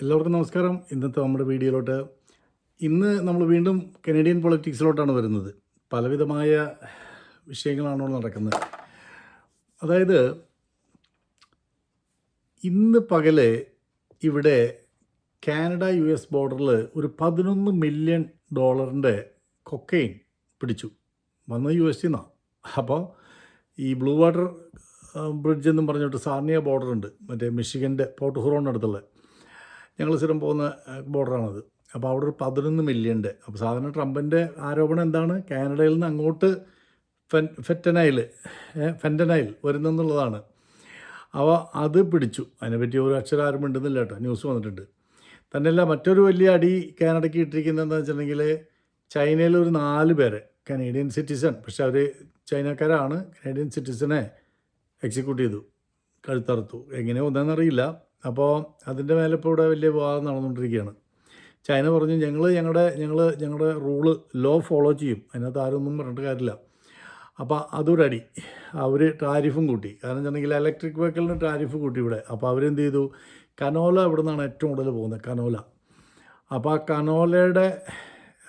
എല്ലാവർക്കും നമസ്കാരം. ഇന്നത്തെ നമ്മുടെ വീഡിയോയിലോട്ട് ഇന്ന് നമ്മൾ വീണ്ടും കനേഡിയൻ പൊളിറ്റിക്സിലോട്ടാണ് വരുന്നത്. പലവിധമായ വിഷയങ്ങളാണോ നടക്കുന്നത്. അതായത് ഇന്ന് പകൽ ഇവിടെ കാനഡ യു എസ് ബോർഡറിൽ ഒരു പതിനൊന്ന് മില്യൺ ഡോളറിന്റെ കൊക്കൈൻ പിടിച്ചു. വന്ന യു എസ് നിന്നാണ് അപ്പോൾ ഈ ബ്ലൂ വാട്ടർ ബ്രിഡ്ജ് എന്നും പറഞ്ഞിട്ട് സാർണിയ ബോർഡറുണ്ട് മറ്റേ മിഷിഗന്റെ പോർട്ട് ഹുറോണിനടുത്തുള്ള ഞങ്ങൾ സ്ഥിരം പോകുന്ന ബോർഡറാണത്. അപ്പോൾ അവിടെ ഒരു പതിനൊന്ന് മില്യണ്ട്. അപ്പോൾ സാധാരണ ട്രംപിന്റെ ആരോപണം എന്താണ്? കാനഡയിൽ നിന്ന് അങ്ങോട്ട് ഫെൻ ഫെറ്റനൈൽ ഫെന്റനൈൽ വരുന്നെന്നുള്ളതാണ്. അപ്പോൾ അത് പിടിച്ചു. അതിനെപ്പറ്റി ഒരു അക്ഷരം ആരും കേട്ടോ. ന്യൂസ് വന്നിട്ടുണ്ട്. തന്നെയല്ല മറ്റൊരു വലിയ അടി കാനഡയ്ക്ക് ഇട്ടിരിക്കുന്നത് എന്താണെന്ന് വെച്ചിട്ടുണ്ടെങ്കിൽ ചൈനയിൽ ഒരു നാല് പേരെ കനേഡിയൻ സിറ്റിസൺ. പക്ഷേ അവർ ചൈനക്കാരാണ്. കനേഡിയൻ സിറ്റിസനെ എക്സിക്യൂട്ട് ചെയ്തു. കഴുത്തറുത്തു. എങ്ങനെ ഒന്നെന്നറിയില്ല അപ്പോൾ അതിന്റെ മേലെ ഇവിടെ വലിയ വിവാദം നടന്നുകൊണ്ടിരിക്കുകയാണ്. ചൈന പറഞ്ഞു ഞങ്ങൾ ഞങ്ങളുടെ ഞങ്ങൾ ഞങ്ങളുടെ റൂൾ ലോ ഫോളോ ചെയ്യും. അതിനകത്ത് ആരൊന്നും പറഞ്ഞിട്ട് കാര്യമില്ല. അപ്പോൾ അതൊരടി അവർ ടാരിഫും കൂട്ടി. കാരണം വെച്ചിട്ടുണ്ടെങ്കിൽ ഇലക്ട്രിക് വെഹിക്കിളിന് ടാരിഫ് കൂട്ടി ഇവിടെ. അപ്പോൾ അവരെന്ത് ചെയ്തു? കനോല ഇവിടെ നിന്നാണ് ഏറ്റവും കൂടുതൽ പോകുന്നത് കനോല. അപ്പോൾ ആ കനോലയുടെ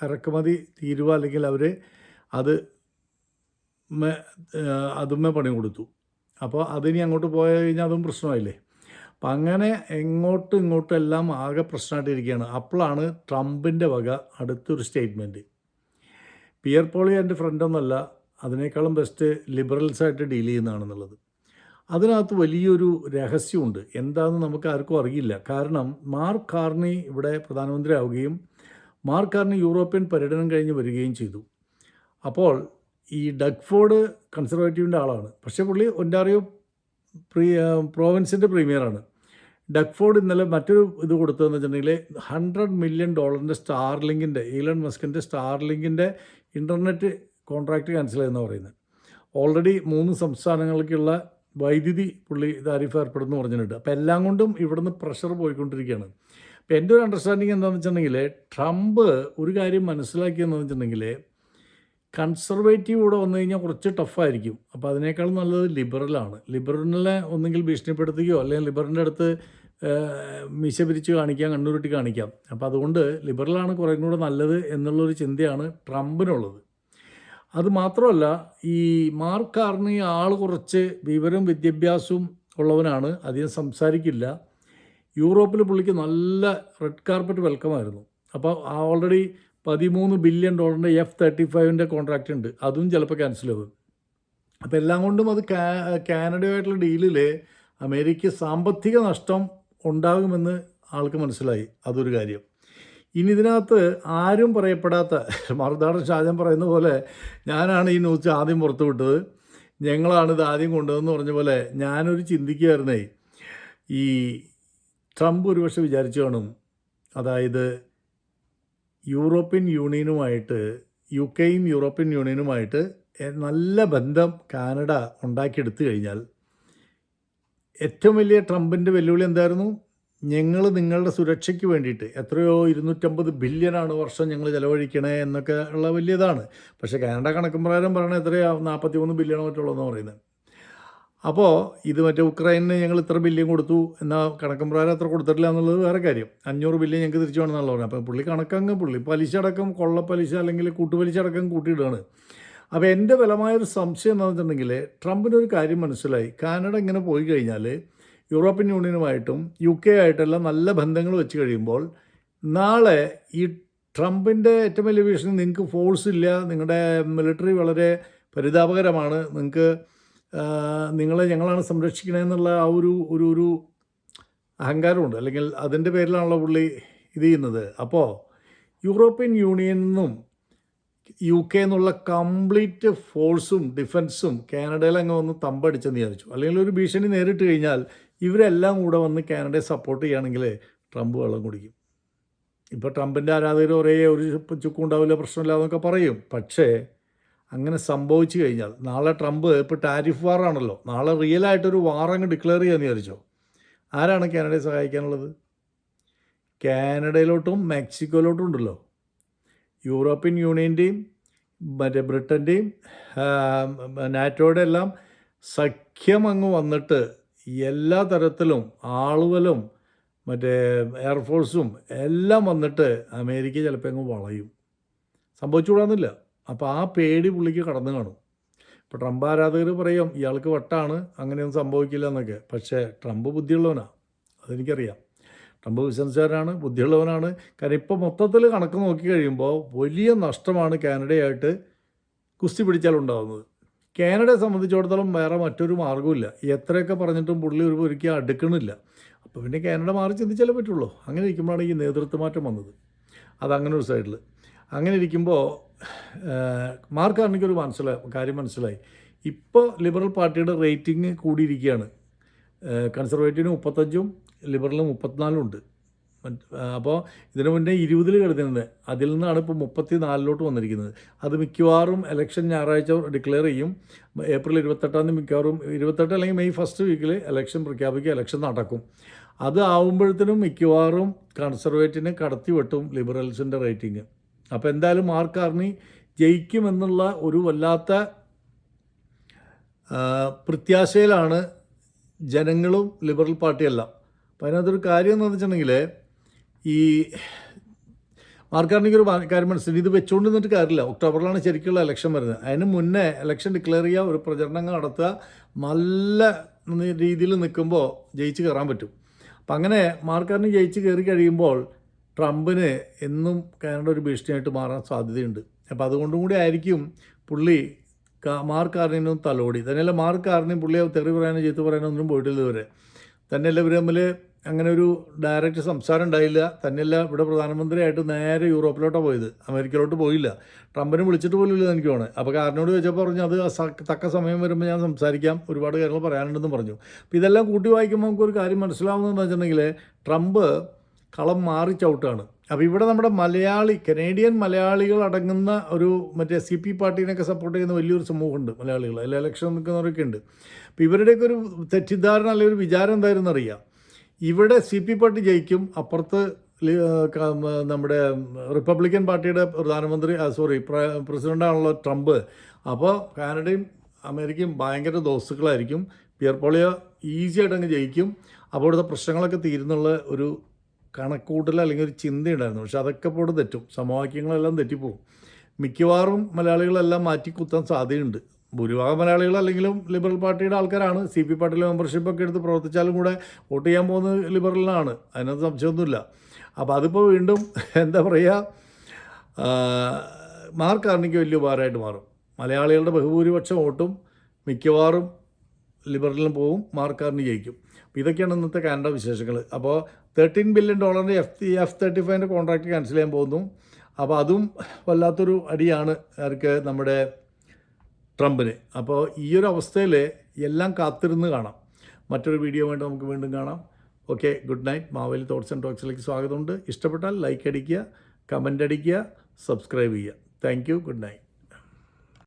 ഇറക്കുമതി തീരുവ? അല്ലെങ്കിൽ അവർ അത് അതുമേ പണി കൊടുത്തു. അപ്പോൾ അതിനി അങ്ങോട്ട് പോയി കഴിഞ്ഞാൽ അതും പ്രശ്നമായില്ലേ? അപ്പം അങ്ങനെ എങ്ങോട്ടും ഇങ്ങോട്ടും എല്ലാം ആകെ പ്രശ്നമായിട്ട് പ്രശ്നമായിട്ടിരിക്കുകയാണ്. അപ്പോഴാണ് ട്രംപിന്റെ വക അടുത്തൊരു സ്റ്റേറ്റ്മെന്റ്. പിയർ പോളി എന്റെ ഫ്രണ്ടൊന്നുമല്ല അതിനേക്കാളും ബെസ്റ്റ് ലിബറൽസായിട്ട് ഡീൽ ചെയ്യുന്നതാണെന്നുള്ളത്. അതിനകത്ത് വലിയൊരു രഹസ്യമുണ്ട്. എന്താണെന്ന് നമുക്ക് ആർക്കും അറിയില്ല. കാരണം മാർക്ക് കാർണി ഇവിടെ പ്രധാനമന്ത്രി ആവുകയും മാർക്ക് കാർണി യൂറോപ്യൻ പര്യടനം കഴിഞ്ഞ് വരികയും ചെയ്തു. അപ്പോൾ ഈ ഡഗ്ഫോർഡ് കൺസർവേറ്റീവിന്റെ ആളാണ്. പക്ഷേ പുള്ളി ഒന്റാറിയോ പ്രീ പ്രോവിൻസിന്റെ പ്രീമിയറാണ്. ഡഗ്ഫോർഡ് ഇന്നലെ മറ്റൊരു ഇത് കൊടുത്തതെന്ന് വെച്ചിട്ടുണ്ടെങ്കിൽ ഹൺഡ്രഡ് മില്യൺ ഡോളറിന്റെ സ്റ്റാർലിങ്കിന്റെ ഈലൺ മസ്കിന്റെ സ്റ്റാർലിങ്കിന്റെ ഇന്റർനെറ്റ് കോൺട്രാക്റ്റ് ക്യാൻസൽ ചെയ്യുന്ന പറയുന്നത്. ഓൾറെഡി മൂന്ന് സംസ്ഥാനങ്ങൾക്കുള്ള വൈദ്യുതി പുള്ളി താരിഫ് ഏർപ്പെടുന്നു പറഞ്ഞിട്ടുണ്ട്. അപ്പോൾ എല്ലാം കൊണ്ടും ഇവിടുന്ന് പ്രഷർ പോയിക്കൊണ്ടിരിക്കുകയാണ്. അപ്പോൾ എന്റെ ഒരു അണ്ടർസ്റ്റാൻഡിങ് എന്താണെന്ന് വെച്ചിട്ടുണ്ടെങ്കിൽ ട്രംപ് ഒരു കാര്യം മനസ്സിലാക്കിയെന്ന് വെച്ചിട്ടുണ്ടെങ്കിൽ കൺസർവേറ്റീവ് ഇവിടെ വന്നു കഴിഞ്ഞാൽ കുറച്ച് ടഫായിരിക്കും അപ്പോൾ അതിനേക്കാൾ നല്ലത് ലിബറലാണ് ലിബറലിനെ ഒന്നെങ്കിൽ ഭീഷണിപ്പെടുത്തുകയോ അല്ലെങ്കിൽ ലിബറലിന്റെ അടുത്ത് മിശ പിരിച്ച് കാണിക്കാം കണ്ണുരുട്ടി കാണിക്കാം. അപ്പോൾ അതുകൊണ്ട് ലിബറലാണ് കുറേ കൂടെ നല്ലത് എന്നുള്ളൊരു ചിന്തയാണ് ട്രംപിനുള്ളത്. അത് മാത്രമല്ല ഈ മാർക്ക് ആൾ കുറച്ച് വിവരം വിദ്യാഭ്യാസവും ഉള്ളവനാണ്. അധികം സംസാരിക്കില്ല. യൂറോപ്പിൽ പുള്ളിക്ക് നല്ല റെഡ് കാർപ്പറ്റ് വെൽക്കമായിരുന്നു. അപ്പോൾ ഓൾറെഡി പതിമൂന്ന് ബില്യൺ ഡോളറിന്റെ എഫ് തേർട്ടി ഫൈവിന്റെ കോൺട്രാക്റ്റ് ഉണ്ട്. അതും ചിലപ്പോൾ ക്യാൻസൽ ആവും. അപ്പോൾ എല്ലാം കൊണ്ടും അത് കാനഡയുമായിട്ടുള്ള ഡീലിൽ അമേരിക്ക സാമ്പത്തിക നഷ്ടം ഉണ്ടാകുമെന്ന് ആൾക്ക് മനസ്സിലായി. അതൊരു കാര്യം. ഇനി ഇതിനകത്ത് ആരും പറയപ്പെടാത്ത മറുനാടൻ ഷാജൻ പറയുന്ന പോലെ ഞാനാണ് ഈ ന്യൂസ് ആദ്യം പുറത്തു വിട്ടത്. ഞങ്ങളാണ് ആദ്യം കൊണ്ടുവന്ന് പറഞ്ഞ പോലെ ഞാനൊരു ചിന്തിക്കുകയായിരുന്നേ. ഈ ട്രംപ് ഒരുപക്ഷെ വിചാരിച്ചു കാണും. അതായത് യൂറോപ്യൻ യൂണിയനുമായിട്ട് യു കെയും യൂറോപ്യൻ യൂണിയനുമായിട്ട് നല്ല ബന്ധം കാനഡ ഉണ്ടാക്കിയെടുത്തു കഴിഞ്ഞാൽ ഏറ്റവും വലിയ ട്രംപിന്റെ വെല്ലുവിളി എന്തായിരുന്നു? ഞങ്ങൾ നിങ്ങളുടെ സുരക്ഷയ്ക്ക് വേണ്ടിയിട്ട്. എത്രയോ ഇരുന്നൂറ്റമ്പത് ബില്യനാണ് വർഷം ഞങ്ങൾ ചിലവഴിക്കണേ എന്നൊക്കെ ഉള്ള വലിയതാണ്. പക്ഷേ കാനഡ കണക്കും പ്രകാരം പറയണത് എത്രയാ? നാൽപ്പത്തി മൂന്ന് ബില്യണോ മറ്റുള്ളതെന്ന് പറയുന്നത് അപ്പോൾ ഇത് മറ്റേ ഉക്രൈനിന് ഞങ്ങൾ ഇത്ര ബില്യൺ കൊടുത്തു എന്നാൽ കണക്കും പ്രകാരം അത്ര കൊടുത്തിട്ടില്ല എന്നുള്ളത് വേറെ കാര്യം. അഞ്ഞൂറ് ബില്യൺ ഞങ്ങൾക്ക് തിരിച്ചു വേണമെന്നുള്ള പറഞ്ഞത്. അപ്പോൾ പുള്ളി കണക്കങ്ങ് പുള്ളി പലിശ അടക്കം കൊള്ളപ്പലിശ അല്ലെങ്കിൽ കൂട്ടുപലിശ അടക്കം കൂട്ടിയിടുകയാണ്. അപ്പോൾ എന്റെ ബലമായൊരു സംശയം എന്ന് പറഞ്ഞിട്ടുണ്ടെങ്കിൽ ട്രംപിന് ഒരു കാര്യം മനസ്സിലായി. കാനഡ ഇങ്ങനെ പോയി കഴിഞ്ഞാൽ യൂറോപ്യൻ യൂണിയനുമായിട്ടും യു കെ ആയിട്ടെല്ലാം നല്ല ബന്ധങ്ങൾ വെച്ച് കഴിയുമ്പോൾ നാളെ ഈ ട്രംപിന്റെ ഏറ്റവും വലിയ ഭീഷണി നിങ്ങൾക്ക് ഫോഴ്സ് ഇല്ല നിങ്ങളുടെ മിലിറ്ററി വളരെ പരിതാപകരമാണ് നിങ്ങൾക്ക് നിങ്ങളെ ഞങ്ങളാണ് സംരക്ഷിക്കണമെന്നുള്ള ആ ഒരു ഒരു ഒരു അഹങ്കാരമുണ്ട്. അല്ലെങ്കിൽ അതിന്റെ പേരിലാണല്ലോ പുള്ളി ഇത് ചെയ്യുന്നത്. അപ്പോൾ യൂറോപ്യൻ യൂണിയനിൽ യു കെ എന്നുള്ള കംപ്ലീറ്റ് ഫോഴ്സും ഡിഫൻസും കാനഡയിൽ അങ്ങ് വന്ന് തമ്പടിച്ചെന്ന് വിചാരിച്ചു. അല്ലെങ്കിൽ ഒരു ഭീഷണി നേരിട്ട് കഴിഞ്ഞാൽ ഇവരെല്ലാം കൂടെ വന്ന് കാനഡയെ സപ്പോർട്ട് ചെയ്യുകയാണെങ്കിൽ ട്രംപ് വെള്ളം കുടിക്കും. ഇപ്പോൾ ട്രംപിന്റെ ആരാധകർ ഒരേ ഒരു ചുക്കുണ്ടാവില്ല പ്രശ്നമില്ല എന്നൊക്കെ പറയും. പക്ഷേ അങ്ങനെ സംഭവിച്ചു കഴിഞ്ഞാൽ നാളെ ട്രംപ് ഇപ്പോൾ ടാരിഫ് വാറാണല്ലോ നാളെ റിയൽ ആയിട്ടൊരു വാർ അങ്ങ് ഡിക്ലെയർ ചെയ്യാമെന്ന് വിചാരിച്ചോ? ആരാണ് കാനഡയെ സഹായിക്കാനുള്ളത്? കാനഡയിലോട്ടും മെക്സിക്കോയിലോട്ടും ഉണ്ടല്ലോ. യൂറോപ്യൻ യൂണിയന്റെയും മറ്റേ ബ്രിട്ടന്റെയും നാറ്റോയുടെ എല്ലാം സഖ്യം അങ്ങ് വന്നിട്ട് എല്ലാ തരത്തിലും ആളുകളും മറ്റേ എയർഫോഴ്സും എല്ലാം വന്നിട്ട് അമേരിക്ക ചിലപ്പോൾ അങ്ങ് വളയും. സംഭവിച്ചുകൂടാന്നില്ല അപ്പോൾ ആ പേടി പുള്ളിക്ക് കടന്നു കാണും. ഇപ്പോൾ ട്രംപ് ആരാധകർ പറയും ഇയാൾക്ക് വട്ടാണ് അങ്ങനെയൊന്നും സംഭവിക്കില്ല എന്നൊക്കെ. പക്ഷേ ട്രംപ് ബുദ്ധിയുള്ളവനാണ് അതെനിക്കറിയാം. ട്രംപ് ബിസിനസ്സുകാരനാണ് ബുദ്ധിയുള്ളവനാണ് കാരണം ഇപ്പോൾ മൊത്തത്തിൽ കണക്ക് നോക്കി കഴിയുമ്പോൾ വലിയ നഷ്ടമാണ് കാനഡയായിട്ട് കുസ്തി പിടിച്ചാൽ ഉണ്ടാകുന്നത് കാനഡയെ സംബന്ധിച്ചിടത്തോളം വേറെ മറ്റൊരു മാർഗമില്ല എത്രയൊക്കെ പറഞ്ഞിട്ടും പുള്ളി ഒരു ഒരിക്കലും അടുക്കണില്ല. അപ്പോൾ പിന്നെ കാനഡ മാറി ചിന്തിച്ചാലേ പറ്റുള്ളൂ. അങ്ങനെ ഇരിക്കുമ്പോഴാണ് ഈ നേതൃത്വ മാറ്റം വന്നത്. അതങ്ങനെ ഒരു സൈഡിൽ അങ്ങനെ ഇരിക്കുമ്പോൾ മാർക്ക് ആർണിക്ക് ഒരു മനസ്സിലായി കാര്യം മനസ്സിലായി. ഇപ്പോൾ ലിബറൽ പാർട്ടിയുടെ റേറ്റിംഗ് കൂടിയിരിക്കുകയാണ്. കൺസർവേറ്റീവിന് മുപ്പത്തഞ്ചും ലിബറലിന് മുപ്പത്തിനാലുണ്ട്. അപ്പോൾ ഇതിനു മുന്നേ ഇരുപതിൽ കിടന്നിരുന്നത് അതിൽ നിന്നാണ് ഇപ്പോൾ മുപ്പത്തി നാലിലോട്ട് വന്നിരിക്കുന്നത്. അത് മിക്കവാറും ഇലക്ഷൻ ഞായറാഴ്ച ഡിക്ലെയർ ചെയ്യും. ഏപ്രിൽ ഇരുപത്തെട്ടാം തീയതി മിക്കവാറും ഇരുപത്തെട്ട് അല്ലെങ്കിൽ മെയ് ഫസ്റ്റ് വീക്കിൽ ഇലക്ഷൻ പ്രഖ്യാപിക്കുക ഇലക്ഷൻ നടക്കും. അത് ആവുമ്പോഴത്തേനും മിക്കവാറും കൺസർവേറ്റീവിനെ കടത്തി വെട്ടും ലിബറൽസിന്റെ റേറ്റിംഗ് അപ്പോൾ എന്തായാലും മാർക്ക് ആർണി ജയിക്കുമെന്നുള്ള ഒരു വല്ലാത്ത പ്രത്യാശയിലാണ് ജനങ്ങളും ലിബറൽ പാർട്ടിയെല്ലാം. അപ്പോൾ അതിനകത്തൊരു കാര്യം എന്ന് വെച്ചിട്ടുണ്ടെങ്കിൽ ഈ മാർക്കാർണിക്ക് ഒരു കാര്യം മനസ്സിലായി. ഇത് വെച്ചുകൊണ്ട് നിന്നിട്ട് കാര്യമില്ല. ഒക്ടോബറിലാണ് ശരിക്കുള്ള ഇലക്ഷൻ വരുന്നത്. അതിന് മുന്നേ ഇലക്ഷൻ ഡിക്ലെയർ ചെയ്യുക ഒരു പ്രചരണങ്ങൾ നടത്തുക നല്ല രീതിയിൽ നിൽക്കുമ്പോൾ ജയിച്ച് കയറാൻ പറ്റും. അപ്പം അങ്ങനെ മാർക്കാർണി ജയിച്ച് കയറി കഴിയുമ്പോൾ ട്രംപിന് എന്നും കാനഡ ഒരു ഭീഷണിയായിട്ട് മാറാൻ സാധ്യതയുണ്ട്. അപ്പോൾ അതുകൊണ്ടും കൂടി ആയിരിക്കും പുള്ളി മാർക്ക് തലോടി. തന്നെയല്ല മാർക്ക് പുള്ളിയെ തെറി പറയാനോ ചീത്ത പറയാനോ ഒന്നും പോയിട്ടില്ല ഇതുവരെ. തന്നെയല്ല ഇവർ തമ്മിൽ അങ്ങനെ ഒരു ഡയറക്റ്റ് സംസാരം ഉണ്ടായില്ല. തന്നെയല്ല ഇവിടെ പ്രധാനമന്ത്രിയായിട്ട് നേരെ യൂറോപ്പിലോട്ടാണ് പോയത്. അമേരിക്കയിലോട്ട് പോയില്ല. ട്രംപിനെ വിളിച്ചിട്ട് പോലും ഇല്ല എനിക്ക് തോന്നുന്നത് അപ്പോൾ കാരനോട് ചോദിച്ചപ്പോൾ പറഞ്ഞു അത് തക്ക സമയം വരുമ്പോൾ ഞാൻ സംസാരിക്കാം. ഒരുപാട് കാര്യങ്ങൾ പറയാനുണ്ടെന്ന് പറഞ്ഞു. അപ്പോൾ ഇതെല്ലാം കൂട്ടി വായിക്കുമ്പോൾ നമുക്കൊരു കാര്യം മനസ്സിലാവുന്നതെന്ന് വെച്ചിട്ടുണ്ടെങ്കിൽ ട്രംപ് കളം മാറി ചവിട്ടാണ്. അപ്പോൾ ഇവിടെ നമ്മുടെ മലയാളി കനേഡിയൻ മലയാളികൾ അടങ്ങുന്ന ഒരു മറ്റേ സി പി പാർട്ടീനൊക്കെ സപ്പോർട്ട് ചെയ്യുന്ന വലിയൊരു സമൂഹമുണ്ട് മലയാളികൾ അല്ലെ ഇലക്ഷൻ നിൽക്കുന്നവരൊക്കെ ഉണ്ട്. അപ്പോൾ ഇവരുടെയൊക്കെ ഒരു തെറ്റിദ്ധാരണ അല്ലെങ്കിൽ ഒരു വിചാരം എന്തായിരുന്നു അറിയാം ഇവിടെ സി പി പാർട്ടി ജയിക്കും അപ്പുറത്ത് നമ്മുടെ റിപ്പബ്ലിക്കൻ പാർട്ടിയുടെ പ്രധാനമന്ത്രി സോറി പ്രസിഡന്റാണല്ലോ ട്രംപ്. അപ്പോൾ കാനഡയും അമേരിക്കയും ഭയങ്കര ദോസ്തുക്കളായിരിക്കും. പിയർ പോളിയോ ഈസി ആയിട്ട് അങ്ങ് ജയിക്കും. അപ്പോൾ ഇവിടുത്തെ പ്രശ്നങ്ങളൊക്കെ തീരുന്നുള്ള ഒരു കണക്കൂട്ടൽ അല്ലെങ്കിൽ ഒരു ചിന്തയുണ്ടായിരുന്നു. പക്ഷെ അതൊക്കെ ഇപ്പോൾ ഇവിടെ തെറ്റും. സമവാക്യങ്ങളെല്ലാം തെറ്റിപ്പോവും മിക്കവാറും മലയാളികളെല്ലാം മാറ്റിക്കുത്താൻ സാധ്യതയുണ്ട്. ഭൂരിഭാഗം മലയാളികൾ അല്ലെങ്കിലും ലിബറൽ പാർട്ടിയുടെ ആൾക്കാരാണ്. സി പി പാർട്ടിയിലെ മെമ്പർഷിപ്പ് ഒക്കെ എടുത്ത് പ്രവർത്തിച്ചാലും കൂടെ വോട്ട് ചെയ്യാൻ പോകുന്നത് ലിബറലിനാണ് അതിനകത്ത് സംശയമൊന്നുമില്ല. അപ്പോൾ അതിപ്പോൾ വീണ്ടും എന്താ പറയുക മാർക്കാർണിക്ക് വലിയ ഉപകാരമായിട്ട് മാറും. മലയാളികളുടെ ബഹുഭൂരിപക്ഷം വോട്ടും മിക്കവാറും ലിബറലിനും പോവും മാർക്കാർണി ജയിക്കും. അപ്പോൾ ഇതൊക്കെയാണ് ഇന്നത്തെ കാനഡ വിശേഷങ്ങൾ അപ്പോൾ തേർട്ടീൻ ബില്യൺ ഡോളറിന്റെ എഫ് എഫ് തേർട്ടി ഫൈവിന്റെ കോൺട്രാക്റ്റ് ക്യാൻസൽ ചെയ്യാൻ പോകുന്നു. അപ്പോൾ അതും വല്ലാത്തൊരു അടിയാണ്. അവർക്ക് നമ്മുടെ ട്രംപിന്. അപ്പോൾ ഈ ഒരു അവസ്ഥയിൽ എല്ലാം കാത്തിരുന്ന് കാണാം. മറ്റൊരു വീഡിയോ വേണ്ടി നമുക്ക് വീണ്ടും കാണാം. Okay good night. Maveli thoughts and ടോക്സിലേക്ക് സ്വാഗതമുണ്ട്. ഇഷ്ടപ്പെട്ടാൽ ലൈക്ക് അടിക്കുക കമന്റ് അടിക്കുക സബ്സ്ക്രൈബ് ചെയ്യുക. Thank you good night.